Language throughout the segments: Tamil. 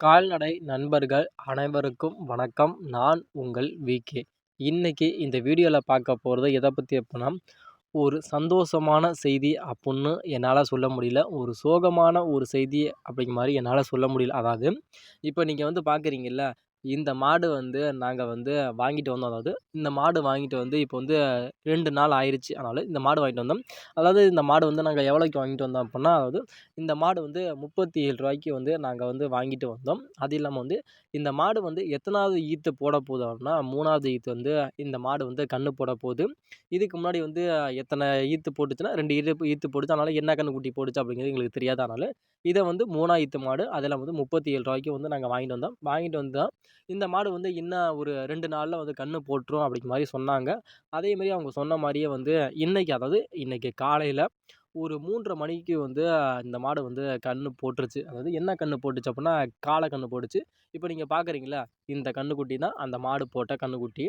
கால்நடை நண்பர்கள் அனைவருக்கும் வணக்கம். நான் உங்கள் விகே இன்னைக்கு இந்த வீடியோவில் பார்க்க போகிறது எதை பற்றி அப்படின்னா ஒரு சந்தோஷமான செய்தி அப்புடின்னு என்னால் சொல்ல முடியல. ஒரு சோகமான ஒரு செய்தி அப்படிங்கிற மாதிரி என்னால் சொல்ல முடியல. அதாவது இப்போ நீங்கள் வந்து பார்க்குறீங்கல்ல இந்த மாடு வந்து நாங்கள் வந்து வாங்கிட்டு வந்தோம். அதாவது இந்த மாடு வாங்கிட்டு வந்து இப்போ வந்து ரெண்டு நாள் ஆயிடுச்சு அதனால் இந்த மாடு வாங்கிட்டு வந்தோம். அதாவது இந்த மாடு வந்து நாங்கள் எவ்வளோக்கு வாங்கிட்டு வந்தோம் அப்படின்னா அதாவது இந்த மாடு வந்து முப்பத்தி ஏழு ரூபாய்க்கு வந்து நாங்கள் வந்து வாங்கிட்டு வந்தோம். அது இல்லாமல் வந்து இந்த மாடு வந்து எத்தனாவது ஈத்து போட போகுது அப்படின்னா மூணாவது ஈத்து வந்து இந்த மாடு வந்து கன்று போட போகுது. இதுக்கு முன்னாடி வந்து எத்தனை ஈத்து போட்டுச்சுன்னா ரெண்டு ஈத்து ஈத்து போட்டுச்சு. அதனால் என்ன கன்று குட்டி போட்டுச்சு அப்படிங்கிறது எங்களுக்கு தெரியாதனால இதை வந்து மூணா ஈத்து மாடு அதில் வந்து முப்பத்தி ஏழு ரூபாய்க்கு வந்து நாங்கள் வாங்கிட்டு வந்தோம். வாங்கிட்டு வந்தோம் இந்த மாடு வந்து இன்னும் ஒரு ரெண்டு நாளில் வந்து கன்று போட்டுரும் அப்படிங்கிற மாதிரி சொன்னாங்க. அதேமாரி அவங்க சொன்ன மாதிரியே வந்து இன்றைக்கி அதாவது இன்றைக்கி காலையில் ஒரு மூன்றரை மணிக்கு வந்து இந்த மாடு வந்து கன்று போட்டுருச்சு. அதாவது என்ன கன்று போட்டுச்சு அப்படின்னா காளை கன்று போட்டுச்சு. இப்போ நீங்கள் பார்க்குறீங்களா இந்த கன்றுக்குட்டி தான் அந்த மாடு போட்ட கன்றுக்குட்டி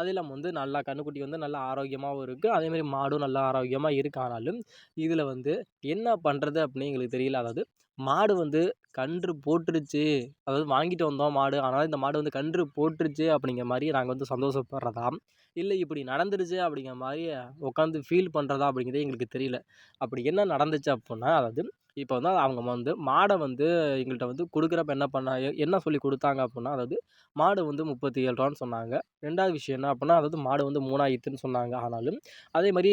அதில் வந்து நல்லா கன்றுக்குட்டி வந்து நல்லா ஆரோக்கியமாகவும் இருக்குது அதேமாரி மாடும் நல்லா ஆரோக்கியமாக இருக்கு. ஆனாலும் இதில் வந்து என்ன பண்ணுறது அப்படின்னு எங்களுக்கு தெரியல. அதாவது மாடு வந்து கன்று போட்டுருச்சு. அதாவது வாங்கிட்டு வந்தோம் மாடு. ஆனால் இந்த மாடு வந்து கன்று போட்டுருச்சு அப்படிங்கிற மாதிரி நாங்கள் வந்து சந்தோஷப்படுறதா? இல்லை இப்படி நடந்துருச்சு அப்படிங்கிற மாதிரி உட்காந்து ஃபீல் பண்ணுறதா அப்படிங்கிறதே எங்களுக்கு தெரியல. அப்படி என்ன நடந்துச்சு அப்புடின்னா அதாவது இப்போ வந்து அவங்க வந்து மாடை வந்து எங்கள்கிட்ட வந்து கொடுக்குறப்ப என்ன பண்ணா என்ன சொல்லி கொடுத்தாங்க அப்புடின்னா அதாவது மாடு வந்து முப்பத்தி ஏழு ரூபான்னு சொன்னாங்க. ரெண்டாவது விஷயம் என்ன அப்படின்னா அதாவது மாடு வந்து மூணாயிரத்துன்னு சொன்னாங்க ஆனாலும். அதே மாதிரி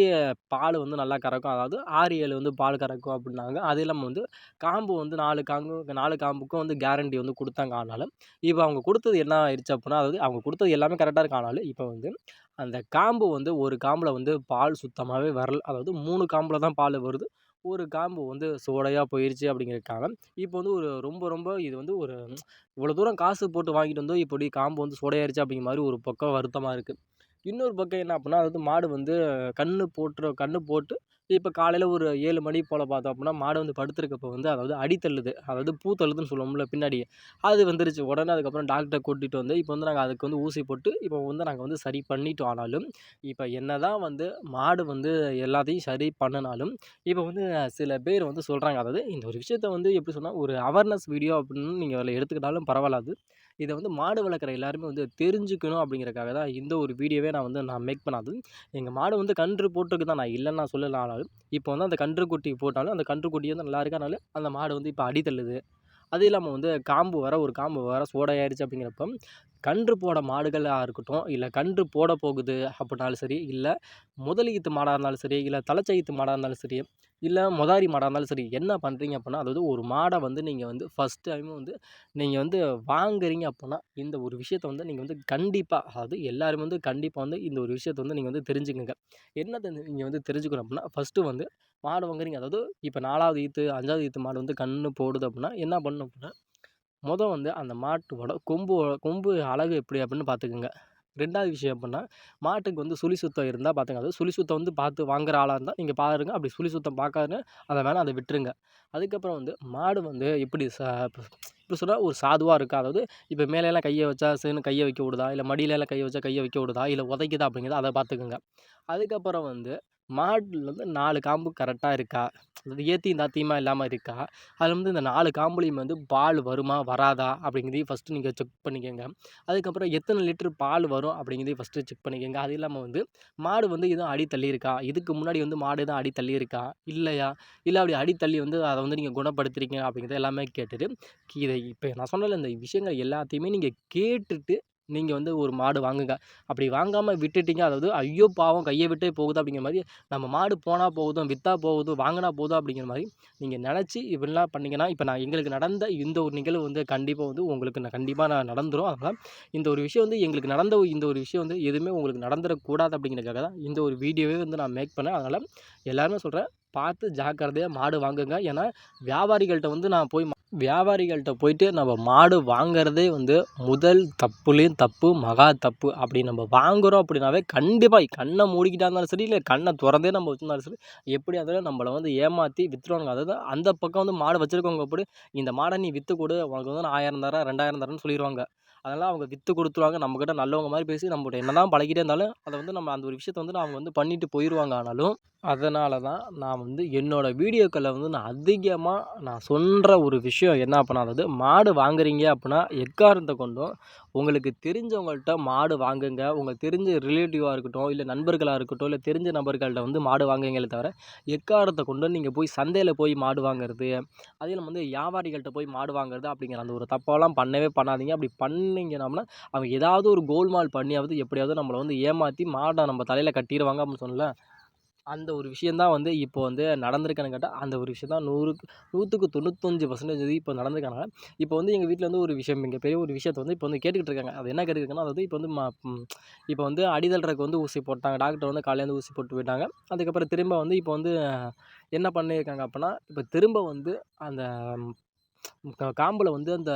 பால் வந்து நல்லா கறக்கும். அதாவது ஆறு ஏழு வந்து பால் கறக்கும் அப்படின்னாங்க. அது இல்லாமல் வந்து காம்பு வந்து நாலு காம்பு நாலு காம்புக்கும் வந்து கேரண்டி வந்து கொடுத்தாங்க ஆனாலும். இப்போ அவங்க கொடுத்தது என்ன ஆயிடுச்சு அப்படின்னா அதாவது அவங்க கொடுத்தது எல்லாமே கரெக்டாக இருக்கு ஆனாலும் இப்போ வந்து அந்த காம்பு வந்து ஒரு காம்பில் வந்து பால் சுத்தமாகவே வரல. அதாவது மூணு காம்பில் தான் பால் வருது. ஒரு காம்பு வந்து சோடையாக போயிடுச்சு அப்படிங்கிறதுக்காக இப்போ வந்து ஒரு ரொம்ப ரொம்ப இது வந்து ஒரு இவ்வளோ தூரம் காசு போட்டு வாங்கிட்டு வந்தோம். இப்படி காம்பு வந்து சோடையாயிருச்சு அப்படிங்கிற மாதிரி ஒரு பக்கம் வருத்தமாக இருக்குது இன்னொரு பக்கம் என்ன அப்படின்னா அது வந்து மாடு வந்து கன்று போட்டுற கன்று போட்டு இப்போ காலையில் ஒரு ஏழு மணி போல் பார்த்தோம் அப்படின்னா மாடு வந்து படுத்துருக்கப்போ வந்து அதாவது அடி தள்ளுது. அதாவது பூ தள்ளுதுன்னு சொல்லுவோம்ல பின்னாடி அது வந்துருச்சு. உடனே அதுக்கப்புறம் டாக்டரை கூட்டிகிட்டு வந்து இப்போ வந்து நாங்கள் அதுக்கு வந்து ஊசி போட்டு இப்போ வந்து நாங்கள் வந்து சரி பண்ணிட்டோம். ஆனாலும் இப்போ என்ன தான் வந்து மாடு வந்து எல்லாத்தையும் சரி பண்ணினாலும் இப்போ வந்து சில பேர் வந்து சொல்கிறாங்க அதாவது இந்த ஒரு விஷயத்த வந்து எப்படி சொன்னால் ஒரு அவேர்னஸ் வீடியோ அப்படின்னு நீங்கள் அதில் எடுத்துக்கிட்டாலும் பரவாயில்லாது. இதை வந்து மாடு வளர்க்குற எல்லாருமே வந்து தெரிஞ்சுக்கணும் அப்படிங்கிறக்காக தான் இந்த ஒரு வீடியோவே நான் வந்து நான் மேக் பண்ணாது. எங்கள் மாடு வந்து கன்று போட்டிருக்கு தான் நான் இல்லைன்னு நான் சொல்லலை ஆனாலும் இப்போ வந்து அந்த கன்றுக்குட்டி போட்டாலும் அந்த கன்றுக்குட்டி வந்து நல்லா இருக்கனால அந்த மாடு வந்து இப்போ அடி தள்ளுது. அது இல்லாமல் வந்து காம்பு வர ஒரு காம்பு வர சோடையாயிருச்சு அப்படிங்கிறப்ப கன்று போட மாடுகளாக இருக்கட்டும் இல்லை கன்று போட போகுது அப்படின்னாலும் சரி இல்லை முதலீத்து மாடாக இருந்தாலும் சரி இல்லை தலைச்சைத்து மாடாக இருந்தாலும் சரி இல்லை மொதாரி மாடாக இருந்தாலும் சரி என்ன பண்ணுறீங்க அப்படின்னா அதாவது ஒரு மாடை வந்து நீங்கள் வந்து ஃபஸ்ட் டைம் வந்து நீங்கள் வந்து வாங்குறீங்க அப்படின்னா இந்த ஒரு விஷயத்த வந்து நீங்கள் வந்து கண்டிப்பாக அதாவது எல்லோரும் வந்து கண்டிப்பாக வந்து இந்த ஒரு விஷயத்த வந்து நீங்கள் வந்து தெரிஞ்சுக்கங்க. என்னத்தை நீங்கள் வந்து தெரிஞ்சுக்கணும் அப்படின்னா ஃபஸ்ட்டு வந்து மாடு வாங்குறீங்க. அதாவது இப்போ நாலாவது ஈத்து அஞ்சாவது ஈத்து மாடு வந்து கன்று போடுது அப்படின்னா என்ன பண்ணணும் அப்படின்னா மொதல் வந்து அந்த மாட்டோட கொம்பு கொம்பு அழகு எப்படி அப்படின்னு பார்த்துக்குங்க. ரெண்டாவது விஷயம் அப்படின்னா மாட்டுக்கு வந்து சுழி சுத்தம் இருந்தால் பார்த்துங்க அது சுழி சுத்தம் வந்து பார்த்து வாங்குற ஆளாக இருந்தால் நீங்கள் பாருங்க. அப்படி சுழி சுத்தம் பார்க்காதுன்னு அதை வேணால் அதை விட்டுருங்க. அதுக்கப்புறம் வந்து மாடு வந்து எப்படி ச இப்போ சொன்னால் ஒரு சாதுவாக இருக்கா? அதாவது இப்போ மேலேலாம் கையை வச்சா சேர்ந்து கையை வைக்க விடுதா? இல்லை மடியிலலாம் கையை வச்சா கையை வைக்க விடுதா? இல்லை உதைக்குதா அப்படிங்கிறத அதை பார்த்துக்குங்க. அதுக்கப்புறம் வந்து மாட்டில் வந்து நாலு காம்பு கரெக்டாக இருக்கா? அதாவது ஏத்தியும் தாத்தியமாக இல்லாமல் இருக்கா? அதில் வந்து இந்த நாலு காம்புலேயும் வந்து பால் வருமா வராதா? அப்படிங்கிறதையும் ஃபஸ்ட்டு நீங்கள் செக் பண்ணிக்கோங்க. அதுக்கப்புறம் எத்தனை லிட்ரு பால் வரும்? அப்படிங்கிறதையும் ஃபஸ்ட்டு செக் பண்ணிக்கோங்க. அது இல்லாமல் வந்து மாடு வந்து எதுவும் அடி தள்ளியிருக்கா? இதுக்கு முன்னாடி வந்து மாடு எதுவும் அடி தள்ளியிருக்கா? இல்லையா? இல்லை அப்படி அடி தள்ளி வந்து அதை வந்து நீங்கள் குணப்படுத்துறீங்க அப்படிங்கிறத எல்லாமே கேட்டுட்டு இதை இப்போ நான் சொன்னல இந்த விஷயங்கள் எல்லாத்தையுமே நீங்கள் கேட்டுட்டு நீங்கள் வந்து ஒரு மாடு வாங்குங்க. அப்படி வாங்காமல் விட்டுட்டீங்க. அதாவது ஐயோ பாவம் கையை விட்டே போகுது அப்படிங்கிற மாதிரி நம்ம மாடு போனால் போகுதும் விற்றா போகுது வாங்கினா போதும் அப்படிங்கிற மாதிரி நீங்கள் நினச்சி இப்படிலாம் பண்ணிங்கன்னா இப்போ நான் எங்களுக்கு நடந்த இந்த ஒரு நிகழ்வு வந்து கண்டிப்பாக வந்து உங்களுக்கு நான் கண்டிப்பாக நான் நடந்துடும் அதனால் இந்த ஒரு விஷயம் வந்து எங்களுக்கு நடந்த இந்த ஒரு விஷயம் வந்து எதுவுமே உங்களுக்கு நடந்துடக்கூடாது அப்படிங்கிறதுக்காக தான் இந்த ஒரு வீடியோவே வந்து நான் மேக் பண்ணேன். அதனால் எல்லாருமே சொல்கிறேன் பார்த்து ஜாக்கிரதையாக மாடு வாங்குங்க. ஏன்னா வியாபாரிகள்கிட்ட வந்து நான் போய் வியாபாரிகள்கிட்ட போயிட்டு நம்ம மாடு வாங்குறதே வந்து முதல் தப்புலேயும் தப்பு மகா தப்பு. அப்படி நம்ம வாங்குகிறோம் அப்படின்னாவே கண்டிப்பாக கண்ணை மூடிக்கிட்டா இருந்தாலும் சரி இல்லை கண்ணை திறந்தே நம்ம வச்சுருந்தாலும் சரி எப்படியா இருந்தாலும் நம்மளை வந்து ஏமாற்றி விற்றுருவாங்க அதாவது அந்த பக்கம் வந்து மாடு வச்சுருக்கவங்க அப்படி இந்த மாடை நீ விற்று கொடு உனக்கு வந்து ஆயிரம் தரேன் ரெண்டாயிரம் தரேன்னு சொல்லிடுவாங்க அதனால் அவங்க விற்று கொடுத்துருவாங்க. நம்மக்கிட்ட நல்லவங்க மாதிரி பேசி நம்மகிட்ட என்ன தான் பழகிட்டே இருந்தாலும் அதை வந்து நம்ம அந்த ஒரு விஷயத்த வந்து அவங்க வந்து பண்ணிட்டு போயிடுவாங்க ஆனாலும் அதனால தான் நான் வந்து என்னோடய வீடியோக்களில் வந்து நான் அதிகமாக நான் சொல்கிற ஒரு விஷயம் என்ன அப்படின்னா அதாவது மாடு வாங்குறீங்க அப்படின்னா எக்காரணத்தை கொண்டும் உங்களுக்கு தெரிஞ்சவங்கள்ட்ட மாடு வாங்குங்க. உங்களுக்கு தெரிஞ்ச ரிலேட்டிவாக இருக்கட்டும் இல்லை நண்பர்களாக இருக்கட்டும் இல்லை தெரிஞ்ச நபர்கள்ட்ட வந்து மாடு வாங்குங்களே தவிர எக்காரணத்தை கொண்டு நீங்கள் போய் சந்தையில் போய் மாடு வாங்குறது அதே நம்ம வந்து வியாபாரிகள்கிட்ட போய் மாடு வாங்குறது அப்படிங்கிற அந்த ஒரு தப்பெல்லாம் பண்ணவே பண்ணாதீங்க. அப்படி பண்ணிங்கன்னா அவங்க ஏதாவது ஒரு கோல்மால் பண்ணியாவது எப்படியாவது நம்மளை வந்து ஏமாற்றி மாடை நம்ம தலையில் கட்டிடுவாங்க அப்படின்னு சொல்லல அந்த ஒரு விஷயந்தான் வந்து இப்போ வந்து நடந்திருக்கான்னு கேட்டால் அந்த ஒரு விஷயம் தான் நூறுக்கு நூற்றுக்கு தொண்ணூத்தஞ்சு பர்சன்டேஜ் இப்போ நடந்திருக்காங்க இப்போ வந்து எங்கள் வீட்டில் வந்து ஒரு விஷயம் இங்கே பெரிய ஒரு விஷயத்த வந்து இப்போ வந்து கேட்டுக்கிட்டு இருக்காங்க. அது என்ன கேட்டுருக்காங்கன்னா அதாவது இப்போ வந்து ம இப்போ வந்து அடிதல்றக்கு வந்து ஊசி போட்டாங்க. டாக்டர் வந்து காலையிலேருந்து ஊசி போட்டு போயிட்டாங்க. அதுக்கப்புறம் திரும்ப வந்து இப்போ வந்து என்ன பண்ணியிருக்காங்க அப்படின்னா இப்போ திரும்ப வந்து அந்த காம்பில் வந்து அந்த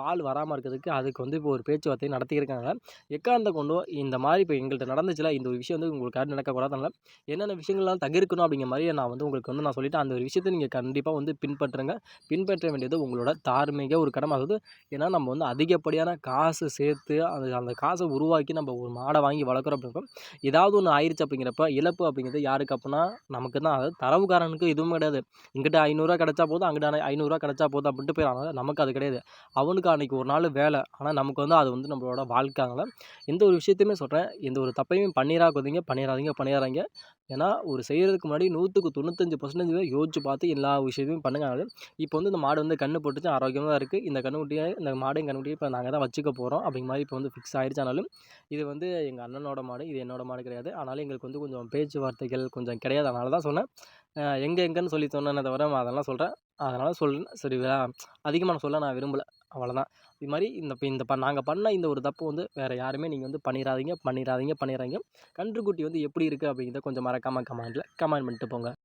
பால் வராமல் இருக்கிறதுக்கு அதுக்கு வந்து இப்போ ஒரு பேச்சுவார்த்தை நடத்தியிருக்காங்க. எக்காரணத்தை கொண்டும் இந்த மாதிரி இப்போ எங்கள்கிட்ட நடந்துச்சுல இந்த ஒரு விஷயம் வந்து உங்களுக்கு யாரும் நடக்கக்கூடாதுனால என்னென்ன விஷயங்கள்லாம் தகிர்க்கணும் அப்படிங்கிற மாதிரி நான் வந்து உங்களுக்கு வந்து நான் சொல்லிவிட்டு அந்த ஒரு விஷயத்தை நீங்கள் கண்டிப்பாக வந்து பின்பற்றுங்க. பின்பற்ற வேண்டியது உங்களோட தார்மீக ஒரு கடமை. அதாவது ஏன்னா நம்ம வந்து அதிகப்படியான காசு சேர்த்து அந்த அந்த காசை உருவாக்கி நம்ம ஒரு மாடை வாங்கி வளர்க்குறோம் அப்படிங்கிறப்ப ஏதாவது ஒன்று ஆயிடுச்சு அப்படிங்கிறப்ப இழப்பு அப்படிங்கிறது யாருக்கு அப்படின்னா நமக்கு தான். அதாவது தரவுக்காரனுக்கு எதுவும் கிடையாது. இங்கிட்ட ஐநூறுரூவா கிடச்சா போதும் அங்கிட்ட ஐநூறுரூவா கிடச்சா போதும் அப்படின்ட்டு போய் ஆனால் நமக்கு அது கிடையாது. அவனுக்கு அன்றைக்கி ஒரு நாள் வேலை. ஆனால் நமக்கு வந்து அது வந்து நம்மளோட வாழ்க்கைங்கள எந்த ஒரு விஷயத்தையுமே சொல்கிறேன் எந்த ஒரு தப்பையும் பண்ணிடாக்குதீங்க பண்ணிடாதீங்க பண்ணிடாதீங்க ஏன்னா ஒரு செய்கிறதுக்கு முன்னாடி நூற்றுக்கு தொண்ணூத்தஞ்சு பர்சன்டேஜ் பேர் யோசிச்சு பார்த்து எல்லா விஷயத்தையும் பண்ணுங்க. இப்போ வந்து இந்த மாடு வந்து கன்று போட்டுச்சு ஆரோக்கியமாக தான் இருக்குது இந்த கன்றுக்குட்டியை இந்த மாடையும் கண்ணுக்குட்டியை இப்போ நாங்கள் தான் வச்சுக்க போகிறோம் அப்படிங்கிற மாதிரி இப்போ வந்து ஃபிக்ஸ் ஆயிடுச்சானாலும் இது வந்து எங்கள் அண்ணனோட மாடு இது என்னோட மாடு கிடையாது. ஆனாலும் எங்களுக்கு வந்து கொஞ்சம் பேச்சுவார்த்தைகள் கொஞ்சம் கிடையாது. அதனால தான் சொன்னேன். எங்கே எங்கேன்னு சொல்லி சொன்னேனே தவிர அதெல்லாம் சொல்கிறேன் அதனால் சொல்கிறேன் சரி அதிகமாக நான் சொல்ல நான் விரும்பலை. அவ்வளோதான் இது மாதிரி இந்த இப்போ இந்த ப நாங்கள் பண்ண இந்த ஒரு தப்பு வந்து வேறு யாருமே நீங்கள் வந்து பண்ணிடாதீங்க பண்ணிடாதீங்க பண்ணிடாதீங்க கன்றுக்குட்டி வந்து எப்படி இருக்குது அப்படிங்கிறத கொஞ்சம் மறக்காமல் கமெண்டில் கமெண்ட் பண்ணிட்டு போங்க.